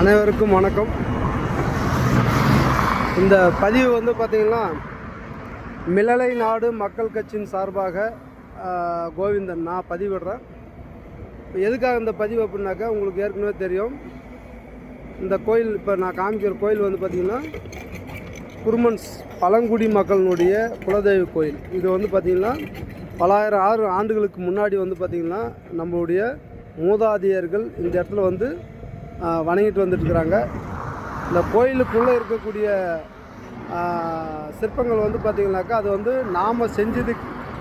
அனைவருக்கும் வணக்கம். இந்த பதிவு வந்து பார்த்திங்கன்னா மிளலை நாடு மக்கள் கட்சியின் சார்பாக கோவிந்தன் நான் பதிவிடுறேன். இப்போ எதுக்காக இந்த பதிவு அப்படின்னாக்கா உங்களுக்கு ஏற்கனவே தெரியும். இந்த கோயில் இப்போ நான் காமிக்கிற கோயில் வந்து பார்த்திங்கன்னா குருமன்ஸ் பழங்குடி மக்களினுடைய குலதெய்வ கோயில். இது வந்து பார்த்திங்கன்னா பலாயிரம் ஆறு ஆண்டுகளுக்கு முன்னாடி வந்து பார்த்திங்கன்னா நம்மளுடைய மூதாதையர்கள் இந்த இடத்துல வந்து வணங்கிட்டு வந்துட்டுருக்குறாங்க. இந்த கோயிலுக்குள்ளே இருக்கக்கூடிய சிற்பங்கள் வந்து பார்த்திங்கனாக்கா அது வந்து நாம் செஞ்சது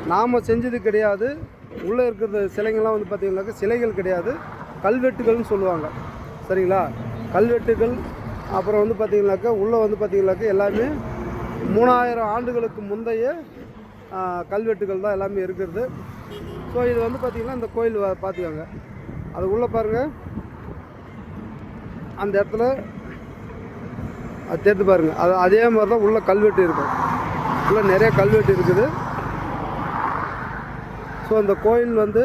நாம் செஞ்சது கிடையாது. உள்ளே இருக்கிற சிலைங்கள்லாம் வந்து பார்த்திங்கனாக்கா சிலைகள் கிடையாது. கல்வெட்டுகள்னு சொல்லுவாங்க. சரிங்களா? கல்வெட்டுகள் அப்புறம் வந்து பார்த்திங்கனாக்கா உள்ளே வந்து பார்த்திங்கனாக்கா எல்லாமே மூணாயிரம் ஆண்டுகளுக்கு முந்தைய கல்வெட்டுகள் தான் எல்லாமே இருக்கிறது. ஸோ இது வந்து பார்த்திங்கன்னா இந்த கோயில் வ- பார்த்துக்கோங்க. அது உள்ளே பாருங்கள் அந்த இடத்துல அது தெரிந்து பாருங்கள் அது அதே மாதிரி தான் உள்ளே கல்வெட்டு இருக்கும். உள்ளே நிறைய கல்வெட்டு இருக்குது. ஸோ இந்த கோயில் வந்து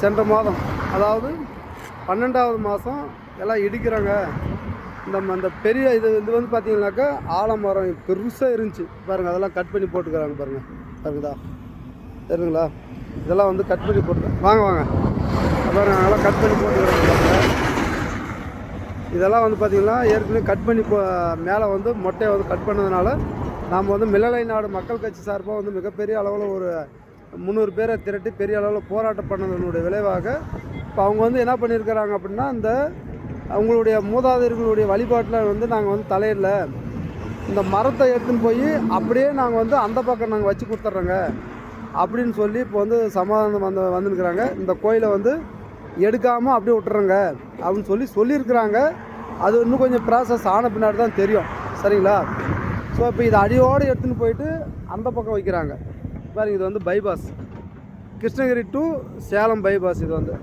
சென்ற மாதம் அதாவது பன்னெண்டாவது மாதம் எல்லாம் இடிக்கிறாங்க. இந்த அந்த பெரிய இது இது வந்து பார்த்தீங்கன்னாக்கா ஆலமரம் பெருசாக இருந்துச்சு. பாருங்கள் அதெல்லாம் கட் பண்ணி போட்டுக்கிறாங்க பாருங்கள்? பாருங்கதா தெரியுங்களா இதெல்லாம் வந்து கட் பண்ணி போட்டு வாங்க வாங்க. பாருங்க அதெல்லாம் கட் பண்ணி போட்டுக்கிறாங்க பாருங்கள் இதெல்லாம் வந்து பார்த்திங்கன்னா ஏற்கனவே கட் பண்ணி மேலே வந்து மொட்டையை வந்து கட் பண்ணதுனால நாம் வந்து மில்லலை நாடு மக்கள் கட்சி சார்பாக வந்து மிகப்பெரிய அளவில் ஒரு முந்நூறு பேரை திரட்டி பெரிய அளவில் போராட்டம் பண்ணதனுடைய விளைவாக இப்போ அவங்க வந்து என்ன பண்ணியிருக்கிறாங்க அப்படின்னா இந்த அவங்களுடைய மூதாதையர்களுடைய வழிபாட்டில் வந்து நாங்கள் வந்து தலையிடல. இந்த மரத்தை எடுத்துன்னு போய் அப்படியே நாங்கள் வந்து அந்த பக்கம் நாங்கள் வச்சு கொடுத்துட்றோங்க அப்படின்னு சொல்லி இப்போ வந்து சமாதானம் வந்து வந்துருக்குறாங்க இந்த கோயிலை வந்து எடுக்காமல் அப்படியே விட்டுறோங்க. அப்படின்னு சொல்லி சொல்லியிருக்கிறாங்க. அது இன்னும் கொஞ்சம் ப்ராசஸ் ஆன பின்னாடி தான் தெரியும். சரிங்களா? ஸோ இப்போ இதை அடியோடு எடுத்துன்னு போயிட்டு அந்த பக்கம் வைக்கிறாங்க. பாருங்க இது வந்து bypass Krishnagiri to Salem bypass இது வந்து.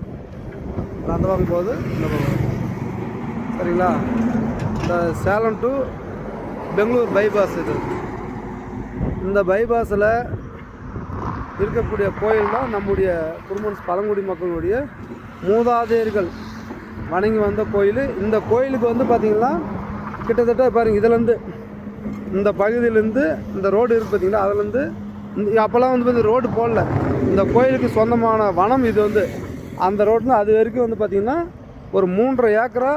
அந்த பக்கம் போகுது இந்த பக்கம் சரிங்களா? இந்த சேலம் டு பெங்களூர் பைபாஸ் இது. இந்த பைபாஸில் இருக்கக்கூடிய கோயில் தான் நம்முடைய குடும்பம் பழங்குடி மக்களுடைய மூதாதையர்கள் வணங்கி வந்த கோயில். இந்த கோயிலுக்கு வந்து பார்த்திங்கன்னா கிட்டத்தட்ட பாருங்கள் இதுலேருந்து இந்த பகுதியிலேருந்து இந்த ரோடு இருக்குது பார்த்திங்களா அதுலேருந்து இந்த அப்போல்லாம் வந்து பார்த்தி ரோடு போடல. இந்த கோயிலுக்கு சொந்தமான வனம் இது வந்து. அந்த ரோட்ல அது வரைக்கும் வந்து பார்த்திங்கன்னா ஒரு மூன்றரை ஏக்கரா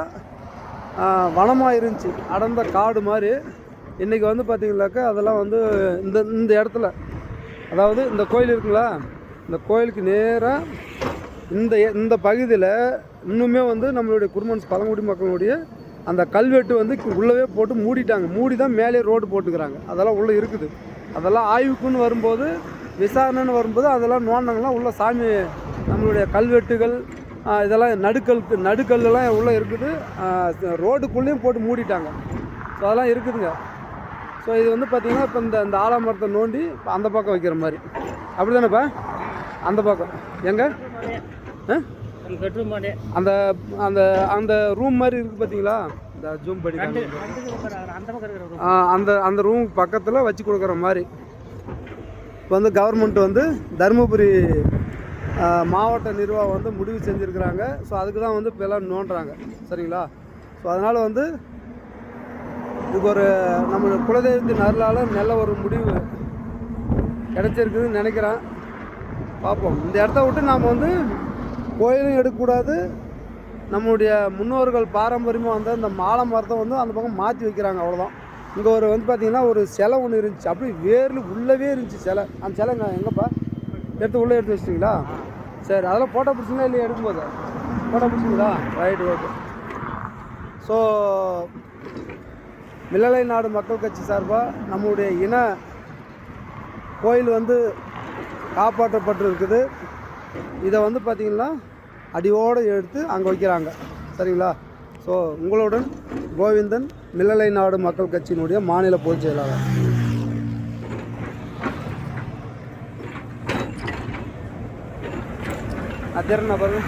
வனமாக இருந்துச்சு. அடர்ந்த காடு மாதிரி. இன்றைக்கி வந்து பார்த்திங்கனாக்கா அதெல்லாம் வந்து இந்த இந்த இடத்துல அதாவது இந்த கோயில் இருக்குங்களா இந்த கோயிலுக்கு நேராக இந்த இந்த பகுதியில் இன்னுமே வந்து நம்மளுடைய குடும்பம் பழங்குடி மக்களுடைய அந்த கல்வெட்டு வந்து உள்ளவே போட்டு மூடிட்டாங்க. மூடி தான் மேலே ரோடு போட்டுக்கிறாங்க. அதெல்லாம் உள்ளே இருக்குது. அதெல்லாம் ஆய்வுக்குன்னு வரும்போது விசாரணைன்னு வரும்போது அதெல்லாம் நோண்டங்கள்லாம் உள்ள சாமி நம்மளுடைய கல்வெட்டுகள் இதெல்லாம் நடுக்கல் நடுக்கல்லாம் உள்ளே இருக்குது. ரோடுக்குள்ளேயும் போட்டு மூடிட்டாங்க. ஸோ அதெல்லாம் இருக்குதுங்க. ஸோ இது வந்து பார்த்திங்கன்னா இப்போ இந்த இந்த ஆலமரத்தை நோண்டி இப்போ அந்த பக்கம் வைக்கிற மாதிரி. அப்படி தானேப்பா அந்த பக்கம். எங்கே? அந்த அந்த அந்த ரூம் மாதிரி இருக்குது பார்த்தீங்களா இந்த ஜூம் இருக்கிற- அந்த அந்த ரூம் பக்கத்தில் வச்சு கொடுக்குற மாதிரி. இப்போ வந்து கவர்மெண்ட் வந்து தருமபுரி மாவட்ட நிர்வாகம் வந்து முடிவு செஞ்சுருக்கிறாங்க. ஸோ அதுக்கு தான் வந்து இப்போ எல்லாம் நோண்டுறாங்க. சரிங்களா? ஸோ அதனால் வந்து இதுக்கு ஒரு நம்ம குலதெய்வத்தின் அருளால் நல்ல ஒரு முடிவு கிடைச்சிருக்குதுன்னு நினைக்கிறேன். பார்ப்போம். இந்த இடத்த விட்டு நாம் வந்து கோயிலும் எடுக்கக்கூடாது. நம்மளுடைய முன்னோர்கள் பாரம்பரியமாக வந்த இந்த மாலை மரத்தை வந்து அந்த பக்கம் மாற்றி வைக்கிறாங்க அவ்வளோதான் இங்கே ஒரு வந்து பார்த்திங்கன்னா ஒரு சிலை ஒன்று இருந்துச்சு. அப்படி வேரில் உள்ளவே இருந்துச்சு சிலை. அந்த சிலை எங்கேப்பா எங்கப்பா? எடுத்து உள்ளே எடுத்து வச்சிட்டிங்களா? சரி அதெல்லாம் ஃபோட்டோ பிடிச்சிங்களா இல்லையா எடுக்கும்போது? ஃபோட்டோ பிடிச்சிங்களா ரைட் ஓகே ஸோ மில்லலை நாடு மக்கள் கட்சி சார்பாக நம்முடைய இன கோயில் வந்து காப்பாற்றப்பட்டு இருக்குது இதை வந்து பார்த்திங்கன்னா அடியோடு எடுத்து அங்கே வைக்கிறாங்க. சரிங்களா? ஸோ உங்களுடன் கோவிந்தன் மில்லலை நாடு மக்கள் கட்சியினுடைய மாநில பொதுச் செயலாளர். அது நபர்கள்